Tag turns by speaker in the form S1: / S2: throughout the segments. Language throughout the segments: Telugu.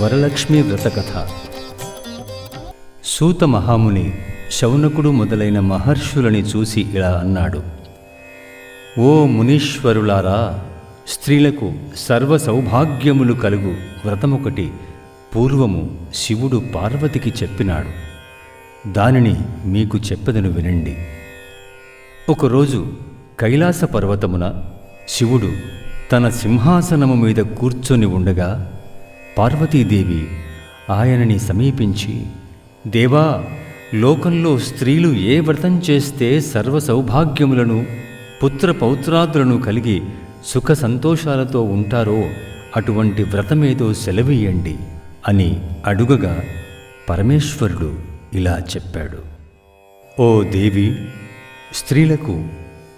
S1: వరలక్ష్మి వ్రతకథ. సూత మహాముని శౌనకుడు మొదలైన మహర్షులని చూసి ఇలా అన్నాడు. ఓ మునీశ్వరులారా స్త్రీలకు సర్వ సౌభాగ్యములు కలుగు వ్రతమొకటి పూర్వము శివుడు పార్వతికి చెప్పినాడు. దానిని మీకు చెప్పదను వినండి. ఒకరోజు కైలాస పర్వతమున శివుడు తన సింహాసనము మీద కూర్చొని ఉండగా పార్వతీదేవి ఆయనని సమీపించి దేవా లోకంలో స్త్రీలు ఏ వ్రతం చేస్తే సర్వ సౌభాగ్యములను పుత్ర పౌత్రాదులను కలిగి సుఖ సంతోషాలతో ఉంటారో అటువంటి వ్రతమేదో సెలవీయండి అని అడుగగా పరమేశ్వరుడు ఇలా చెప్పాడు. ఓ దేవి స్త్రీలకు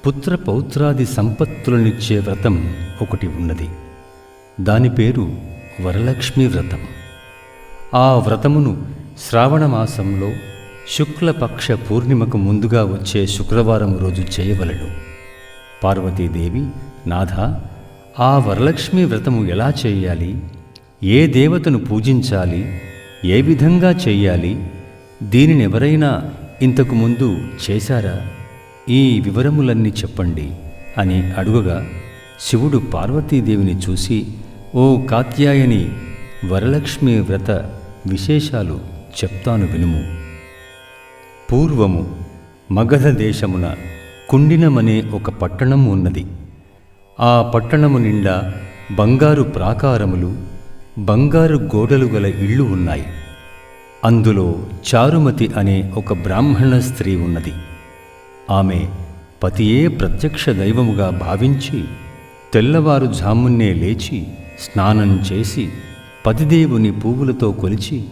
S1: పుత్ర పౌత్రాది సంపత్తులనిచ్చే వ్రతం ఒకటి ఉన్నది. దాని పేరు వరలక్ష్మి వ్రతం. ఆ వ్రతమును శ్రావణమాసంలో శుక్లపక్ష పూర్ణిమకు ముందుగా వచ్చే శుక్రవారం రోజు చేయవలడు పార్వతీదేవి నాథ ఆ వరలక్ష్మి వ్రతము ఎలా చేయాలి? ఏ దేవతను పూజించాలి? ఏ విధంగా చేయాలి? దీనిని ఎవరైనా ఇంతకు ముందు చేశారా? ఈ వివరములన్నీ చెప్పండి అని అడుగగా శివుడు పార్వతీదేవిని చూసి ఓ కాత్యాయని వరలక్ష్మి వ్రత విశేషాలు చెప్తాను వినుము. పూర్వము మగధ దేశమున కుండినమనే ఒక పట్టణం ఉన్నది. ఆ పట్టణము నిండా బంగారు ప్రాకారములు బంగారు గోడలు గల ఇళ్ళు ఉన్నాయి. అందులో చారుమతి అనే ఒక బ్రాహ్మణ స్త్రీ ఉన్నది. ఆమె పతియే ప్రత్యక్ష దైవముగా భావించి తెల్లవారుజామున్నే లేచి స్నానం చేసి పతిదేవుని పువ్వులతో కొలిచి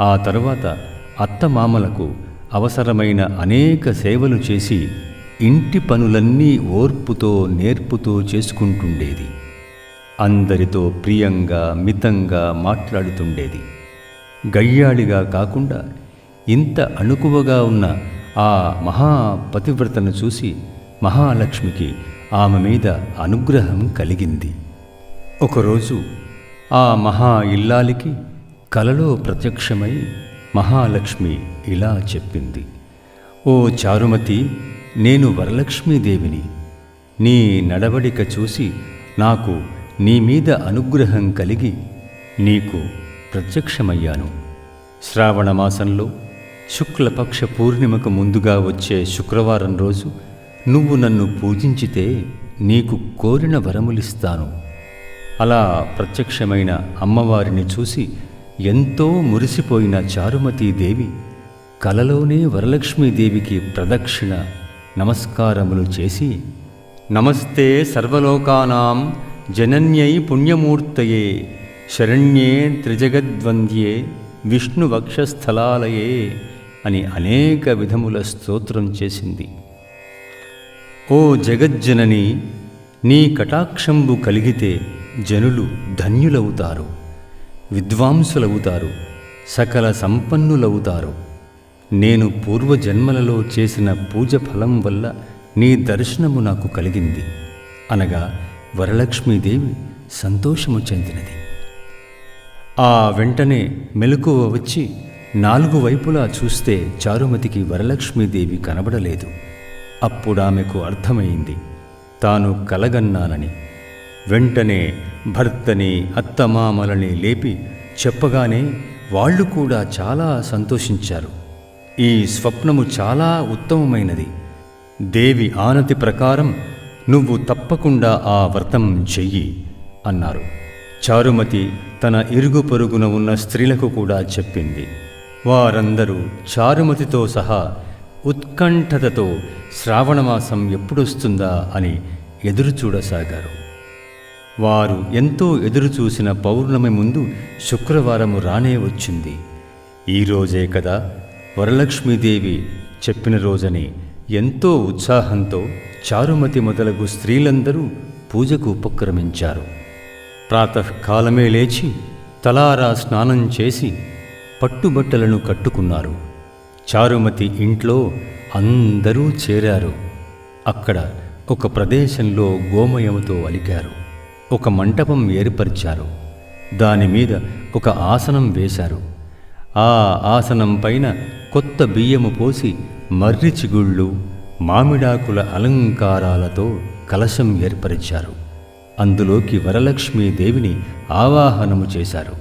S1: ఆ తర్వాత అత్తమామలకు అవసరమైన అనేక సేవలు చేసి ఇంటి పనులన్నీ ఓర్పుతో నేర్పుతో చేసుకుంటుండేది. అందరితో ప్రియంగా మితంగా మాట్లాడుతుండేది. గయ్యాళిగా కాకుండా ఇంత అణుకువగా ఉన్న ఆ మహాపతివ్రతను చూసి మహాలక్ష్మికి ఆమె మీద అనుగ్రహం కలిగింది. ఒకరోజు ఆ మహా ఇల్లాలికి కలలో ప్రత్యక్షమై మహాలక్ష్మి ఇలా చెప్పింది. ఓ చారుమతి నేను వరలక్ష్మీదేవిని. నీ నడవడిక చూసి నాకు నీ మీద అనుగ్రహం కలిగి నీకు ప్రత్యక్షమయ్యాను. శ్రావణమాసంలో శుక్లపక్ష పూర్ణిమకు ముందుగా వచ్చే శుక్రవారం రోజు నువ్వు నన్ను పూజించితే నీకు కోరిన వరములిస్తాను. అలా ప్రత్యక్షమైన అమ్మవారిని చూసి ఎంతో మురిసిపోయిన చారుమతీదేవి కలలోనే వరలక్ష్మీదేవికి ప్రదక్షిణ నమస్కారములు చేసి నమస్తే సర్వలోకానాం జనన్యై పుణ్యమూర్తయే శరణ్యే త్రిజగద్వంద్యే విష్ణువక్షస్థలాలయే అని అనేక విధముల స్తోత్రం చేసింది. ఓ జగజ్జనని నీ కటాక్షంబు కలిగితే జనులు ధన్యులవుతారు విద్వాంసులవుతారు సకల సంపన్నులవుతారు. నేను పూర్వజన్మలలో చేసిన పూజ ఫలం వల్ల నీ దర్శనము నాకు కలిగింది. అనగా వరలక్ష్మీదేవి సంతోషము చెందినది. ఆ వెంటనే మెలకువ వచ్చి నాలుగు వైపులా చూస్తే చారుమతికి వరలక్ష్మీదేవి కనబడలేదు. అప్పుడామెకు అర్థమైంది తాను కలగన్నానని. వెంటనే భర్తని అత్తమామలని లేపి చెప్పగానే వాళ్ళు కూడా చాలా సంతోషించారు. ఈ స్వప్నము చాలా ఉత్తమమైనది. దేవి ఆనతి ప్రకారం నువ్వు తప్పకుండా ఆ వ్రతం చెయ్యి అన్నారు. చారుమతి తన ఇరుగు పొరుగున ఉన్న స్త్రీలకు కూడా చెప్పింది. వారందరూ చారుమతితో సహా ఉత్కంఠతతో శ్రావణమాసం ఎప్పుడొస్తుందా అని ఎదురుచూడసాగారు. వారు ఎంతో ఎదురుచూసిన పౌర్ణమి ముందు శుక్రవారము రానే వచ్చింది. ఈరోజే కదా వరలక్ష్మీదేవి చెప్పిన రోజని ఎంతో ఉత్సాహంతో చారుమతి మొదలగు స్త్రీలందరూ పూజకు ఉపక్రమించారు. ప్రాతకాలమే లేచి తలారా స్నానం చేసి పట్టుబట్టలను కట్టుకున్నారు. చారుమతి ఇంట్లో అందరూ చేరారు. అక్కడ ఒక ప్రదేశంలో గోమయముతో అలికారు ఒక మంటపం ఏర్పరిచారు. దాని మీద ఒక ఆసనం వేశారు. ఆ ఆసనం పైన కొత్త బియ్యము పోసి మర్రి చిగుళ్ళు మామిడాకుల అలంకారాలతో కలశం ఏర్పరిచారు. అందులోకి వరలక్ష్మీదేవిని ఆవాహనము చేశారు.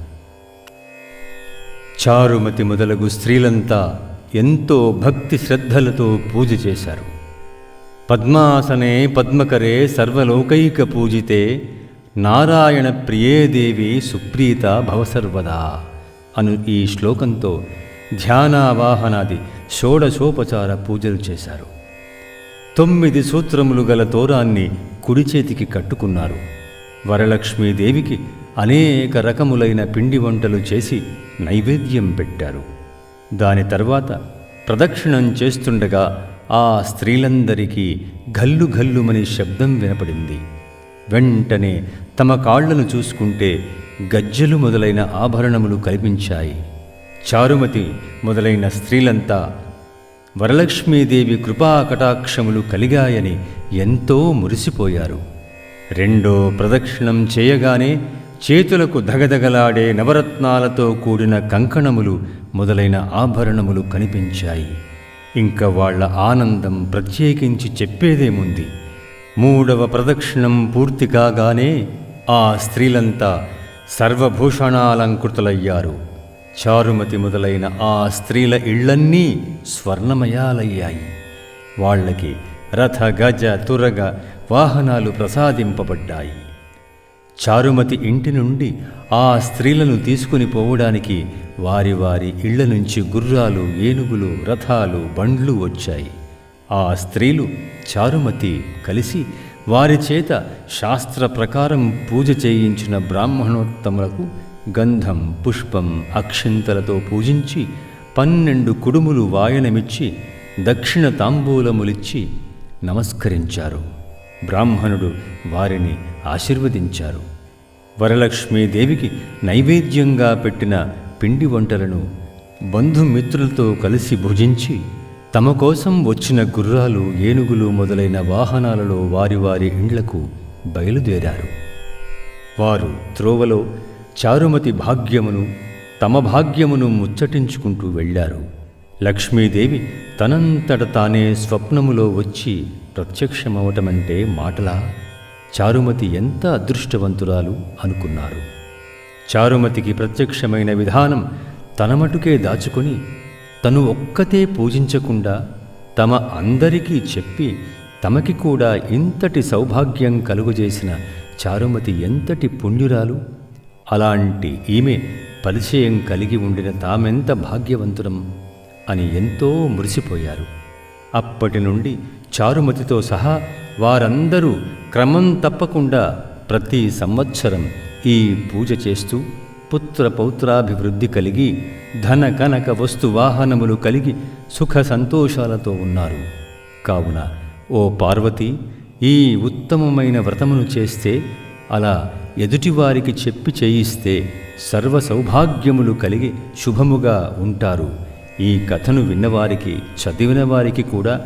S1: చారుమతి మొదలగు స్త్రీలంతా ఎంతో భక్తి శ్రద్ధలతో పూజ చేశారు. పద్మాసనే పద్మకరే సర్వలోకైక పూజితే నారాయణ ప్రియేదేవి సుప్రీత భవసర్వదా అను ఈ శ్లోకంతో ధ్యానావాహనాది షోడశోపచార పూజలు చేశారు. తొమ్మిది సూత్రములు గల తోరాన్ని కుడి చేతికి కట్టుకున్నారు. వరలక్ష్మీదేవికి అనేక రకములైన పిండి వంటలు చేసి నైవేద్యం పెట్టారు. దాని తర్వాత ప్రదక్షిణం చేస్తుండగా ఆ స్త్రీలందరికీ గల్లు గల్లుమని శబ్దం వినపడింది. వెంటనే తమ కాళ్ళను చూసుకుంటే గజ్జెలు మొదలైన ఆభరణములు కనిపించాయి చారుమతి మొదలైన స్త్రీలంతా వరలక్ష్మీదేవి కృపా కటాక్షములు కలిగాయని ఎంతో మురిసిపోయారు. రెండో ప్రదక్షిణం చేయగానే చేతులకు దగదగలాడే నవరత్నాలతో కూడిన కంకణములు మొదలైన ఆభరణములు కనిపించాయి. ఇంకా వాళ్ళ ఆనందం ప్రత్యేకించి చెప్పేదేముంది? మూడవ ప్రదక్షిణం పూర్తి కాగానే ఆ స్త్రీలంతా సర్వభూషణాలంకృతులయ్యారు. చారుమతి మొదలైన ఆ స్త్రీల ఇళ్ళన్నీ స్వర్ణమయాలయ్యాయి. వాళ్ళకి రథ గజ తురగ వాహనాలు ప్రసాదింపబడ్డాయి. చారుమతి ఇంటి నుండి ఆ స్త్రీలను తీసుకుని పోవడానికి వారి వారి ఇళ్ళ నుంచి గుర్రాలు ఏనుగులు రథాలు బండ్లు వచ్చాయి. ఆ స్త్రీలు చారుమతి కలిసి వారి చేత శాస్త్ర ప్రకారం పూజ చేయించిన బ్రాహ్మణోత్తములకు గంధం పుష్పం అక్షింతలతో పూజించి పన్నెండు కుడుములు వాయనమిచ్చి దక్షిణ తాంబూలములిచ్చి నమస్కరించారు. బ్రాహ్మణుడు వారిని ఆశీర్వదించారు. వరలక్ష్మీదేవికి నైవేద్యంగా పెట్టిన పిండి వంటలను బంధుమిత్రులతో కలిసి భుజించి తమ కోసం వచ్చిన గుర్రాలు ఏనుగులు మొదలైన వాహనాలలో వారి వారి ఇండ్లకు బయలుదేరారు. వారు త్రోవలో చారుమతి భాగ్యమును తమ భాగ్యమును ముచ్చటించుకుంటూ వెళ్ళారు. లక్ష్మీదేవి తనంతట తానే స్వప్నములో వచ్చి ప్రత్యక్షమవటమంటే మాటలా? చారుమతి ఎంత అదృష్టవంతురాలు అనుకున్నారు. చారుమతికి ప్రత్యక్షమైన విధానం తన మటుకే దాచుకొని తను ఒక్కతే పూజించకుండా తమ అందరికీ చెప్పి తమకి కూడా ఇంతటి సౌభాగ్యం కలుగజేసిన చారుమతి ఎంతటి పుణ్యురాలు? అలాంటి ఈమె పరిచయం కలిగి ఉండిన తామెంత భాగ్యవంతురం అని ఎంతో మురిసిపోయారు. అప్పటి నుండి చారుమతితో సహా వారందరూ క్రమం తప్పకుండా ప్రతి సంవత్సరం ఈ పూజ చేస్తూ పుత్ర పౌత్రాభివృద్ధి కలిగి ధన కనక వస్తు వాహనములు కలిగి సుఖ సంతోషాలతో ఉన్నారు. కావున ఓ పార్వతి ఈ ఉత్తమమైన వ్రతమును చేస్తే అలా ఎదుటివారికి చెప్పి చేయిస్తే సర్వ సౌభాగ్యములు కలిగి శుభముగా ఉంటారు. ఈ కథను విన్నవారికి చదివిన వారికి కూడా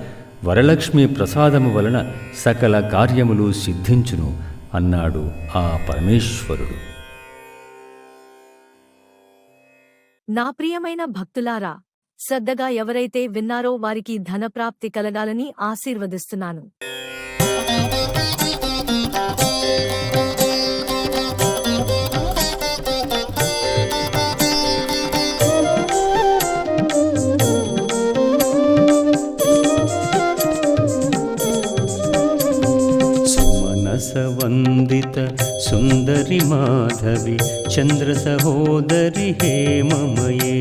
S1: వరలక్ష్మి ప్రసాదము వలన సకల కార్యములు సిద్ధించును అన్నాడు ఆ పరమేశ్వరుడు.
S2: నా ప్రియమైన భక్తులారా శ్రద్ధగా ఎవరైతే విన్నారో వారికి ధనప్రాప్తి కలగాలని ఆశీర్వదిస్తున్నాను.
S1: సుమనసవందిత సుందరి మాధవి చంద్ర సహోదరి హేమమయే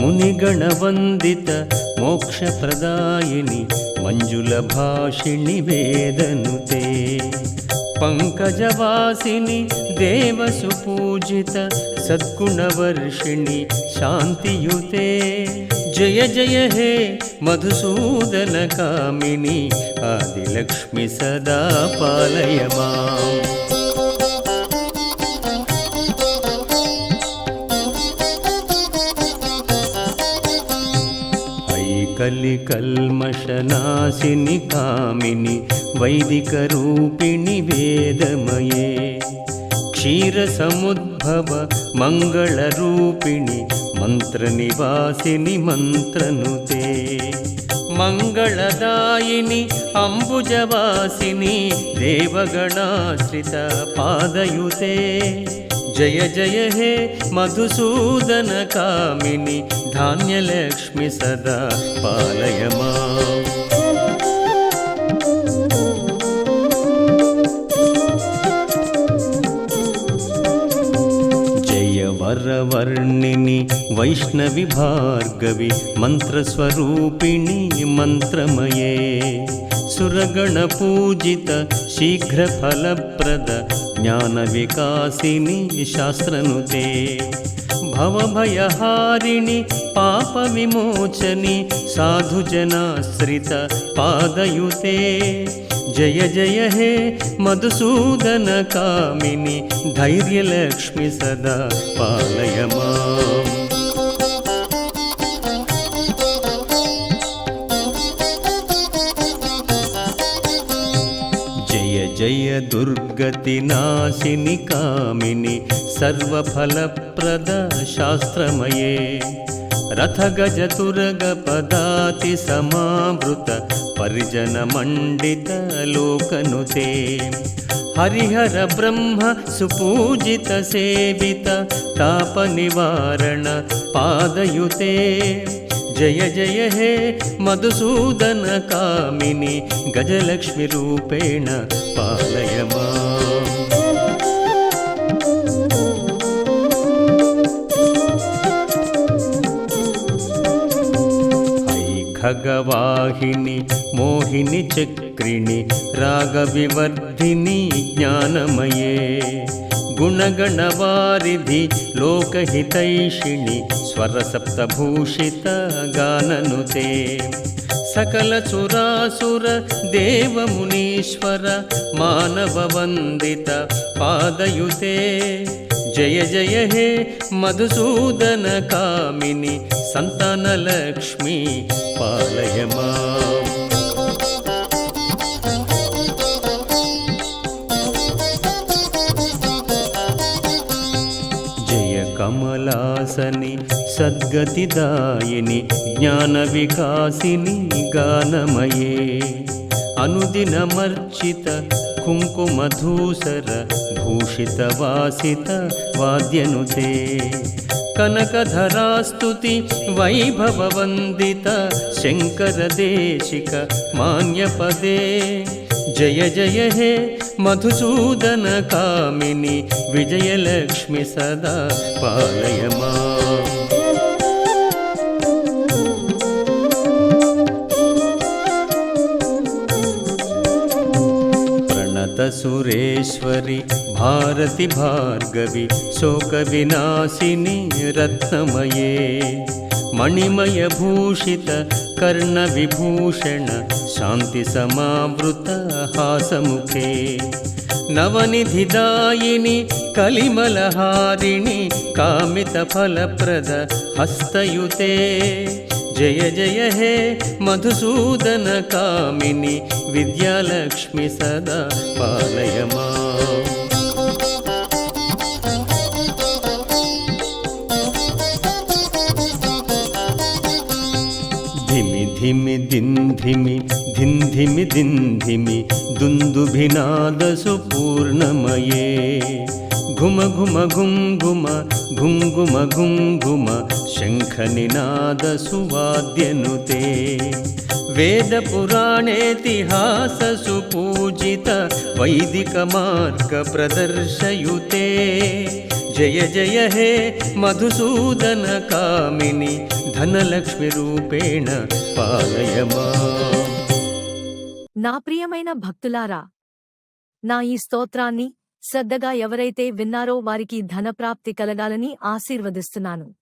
S1: మునిగణవందిత మోక్షప్రదాయిని మంజుల భాషిణి వేదనుతే పంకజవాసిని దేవసుపూజిత సద్గుణవర్షిణి శాంతియుతే జయ జయ హే మధుసూదన కామిని ఆదిలక్ష్మి సదా పాలయ మాం ఐకలి కల్మషనాశిని కామిని వైదిక రూపిణి వేదమయే. క్షీరసముద్భవ మంగళరూపిణి మంత్రనివాసిని మంత్రనుతే. మంగళదాయిని అంబుజవాసిని దేవగణాశ్రిత పాదయుతే. జయ జయ హే మధుసూదన కామిని ధాన్యలక్ష్మి సదా పాలయమా. జయ వరవర్ణిని వైష్ణవి భార్గవి మంత్రస్వరూపిణి మంత్రమయే. సురగణ పూజిత శీఘ్ర ఫలప్రద జ్ఞాన వికాసిని శాస్త్రనుతే భవభయహారిణి పాప విమోచని సాధుజనాశ్రిత పాదయుతే జయ జయ హే మధుసూదన కామిని ధైర్యలక్ష్మి సదా పాలయమా జయ జయ దుర్గతి నాశిని కామిని సర్వఫలప్రద శాస్త్రమయే జయ జయ హే మధుసూదన కామిని గజలక్ష్మి రూపేణ పాలయమా. ఖగవాహిని మోహిని చక్రిణి రాగవివర్ధిని జ్ఞానమయే గుణగణవారిధి లోకహితైషిణి స్వరసప్తభూషిత గాననుతే సకల సురాసుర దేవమునీశ్వర మానవ వందిత పాదయుతే జయ జయ హే వాసని సద్గతిదాయిని జ్ఞాన వికాసిని గానమయే అనుదినమర్చిత కుంకుమధూసర భూషిత వాసిత వాద్యనుతే. కనకధరాస్తుతి వైభవవందిత శంకర దేశిక మాన్యపదే. జయ జయ హే మధుసూదన కామిని విజయలక్ష్మి సదా పాలయమా. ప్రణత సురేశ్వరి భారతి భార్గవి శోక వినాశిని రత్నమయే. మణిమయ భూషిత హాసముఖే నవనిధిదాయిని కలిమలహారిణి కామిత ఫలప్రద హస్తయుతే. జయ జయ హే మధుసూదన కామిని విద్యాలక్ష్మి సదా పాలయమా. धिमि धिन् धिमि धिन धिमि धिन् धिमि दुन्दुभिनादसुपूर्णमये घुम घुम घुम घुम घुम घुम घुम घुम शङ्खनिनादसुवाद्यनुते वेदपुराणेतिहाससुपूजित वैदिकमार्गप्रदर्शयुते జయ జయ హే మధుసూదన కామిని ధనలక్ష్మి రూపేణ పాలయమా.
S2: నా ప్రియమైన భక్తులారా నా ఈ స్తోత్రాన్ని శ్రద్ధగా ఎవరైతే విన్నారో వారికి ధనప్రాప్తి కలగాలని ఆశీర్వదిస్తున్నాను.